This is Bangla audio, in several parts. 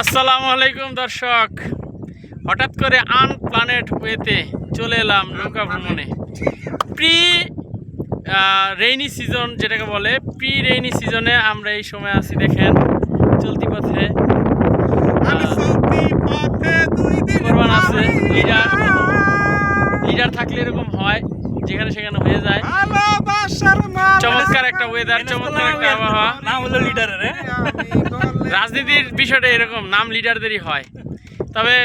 আসসালামু আলাইকুম দর্শক। হঠাৎ করে আনপ্ল্যানেট ওয়েতে চলে এলাম নৌকা ভ্রমণে। প্রি রেইনি সিজন যেটাকে বলে প্রি রেইনি সিজনে আমরা এই সময় আছি দেখেন চলতি পথে। কোরবান আছে, লিডার। লিডার থাকলে এরকম হয় যেখানে সেখানে হয়ে যায়। চমৎকার একটা ওয়েদার চমৎকার একটা আবহাওয়া। নাম হলো লিডারের রাজনীতির বিষয়টা এরকম নাম লিডারদেরই হয়। তবে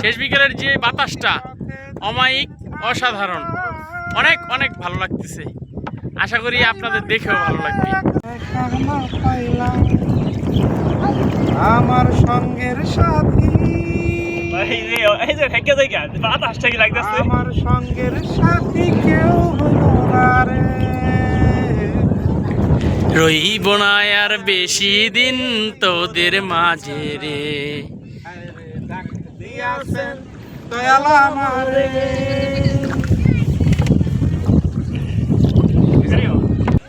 শেষ বিকেলের যে বাতাসটা অমায়িক অসাধারণ অনেক অনেক ভালো লাগতেছে। আশা করি আপনাদের দেখেও ভালো লাগবে। আমার সঙ্গের সাথী। এই যে এই যে ফেকে বাতাসটা কি লাগতেছে? আমার সঙ্গের সাথী কেউ হলো রইব না আর বেশি দিন তোদের মাঝে রে।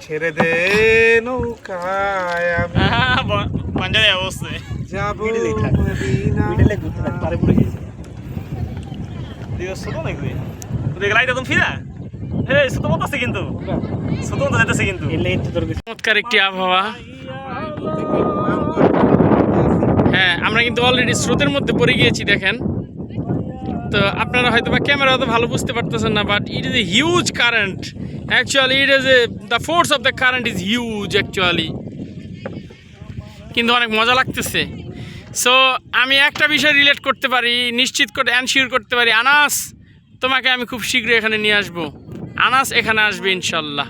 ছেড়ে দে নৌকায় আমি। পাঞ্জাবে অবশ্যই। যাব মিডিলেই থাক। মদিনা। মিডলে ঘুরতে থাক তারে পুরো গেছে। দিও ছোট লাগবে দেখ লাইট ফিরা? হে ছোট মত আছে কিন্তু। মত চমৎকার একটি আবহাওয়া। হ্যাঁ আমরা কিন্তু অলরেডি স্রোতের মধ্যে পড়ে গিয়েছি দেখেন। তো আপনারা হয়তো বা ক্যামেরা অত ভালো বুঝতে পারতেছেন না but it is a huge current actually it is a the force of the current is huge actually কিন্তু অনেক মজা লাগতেছে। সো আমি একটা বিষয় রিলেট করতে পারি নিশ্চিত করে অ্যানশিওর করতে পারি আনাস তোমাকে আমি খুব শীঘ্রই এখানে নিয়ে আসব। আনাস এখানে আসবে ইনশাল্লাহ।